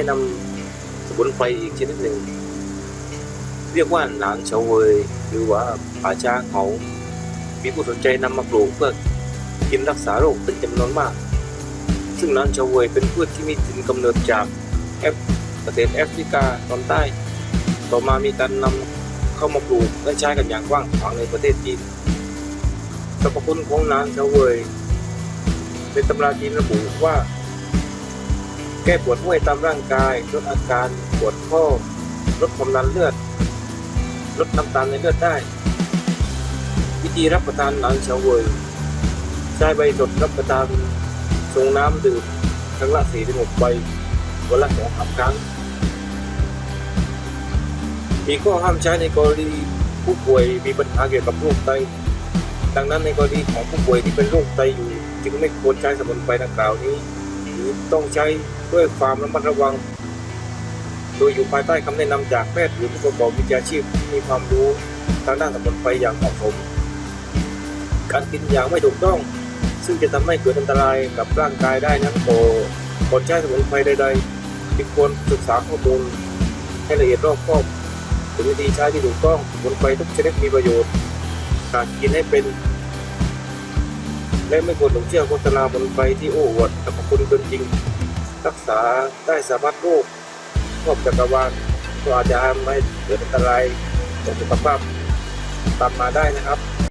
นะนำสมุนไพรอีกชนิดหนึ่ง เรียกว่าหนานเฉาเวยหรือว่าป่าช้าเขา มีผู้สนใจนำมาปลูกเพื่อกินรักษาโรคเป็นจำนวนมาก ซึ่งหนานเฉาเวยเป็นพืชที่มีถิ่นกำเนิดจากแอฟประเทศแอฟริกาตอนใต้ ต่อมามีการนำเข้ามาปลูกและใช้กันอย่างกว้างขวางในประเทศจีนสรรพคุณของหนานเฉาเวยในตำราจีนระบุว่า แก้ปวดเมื่อยตามร่างกายลดอาการปวดข้อลดความดันเลือด ลดน้ำตาลในเลือดได้ วิธีรับประทานหนังเฉาเวยใช้ใบสดรับประทานชงน้ำดื่มครั้งละสี่ถึงหกใบวันละสองสามครั้งมีข้อห้ามใช้ในกรณีผู้ป่วยมีปัญหาเกี่ยวกับโรคไต ดังนั้นในกรณีของผู้ป่วยที่เป็นโรคไตอยู่ จึงไม่ควรใช้สมุนไพรดังกล่าวนี้ รือต้องใช้ด้วยความระมัดระวัง โดยอยู่ภายใต้คำแนะนำจากแพทย์หรือผู้ประกอบวิชาชีพที่มีความรู้ทางด้านสมุนไพรอย่างเหมาะสม การกินอย่างไม่ถูกต้อง ซึ่งจะทำให้เกิดอันตรายกับร่างกายได้นั้นก่อก่อนใช้สมุนไพรใดๆจึงควรศึกษาข้อมูลให้ละเอียดรอบคอบถึงวิธีใช้ที่ถูกต้องสมุนไพรทุกชนิดมีประโยชน์ การกินให้เป็น และไม่ควรหลงเชื่อโฆษณาบนใบที่โอ้อวดสรรพคุณเกินจริง รักษาได้สามารถโรคครอบจักรวาลก็อาจจะทำให้เกิดอันตรายต่อสุขภาพตามมาได้นะครับ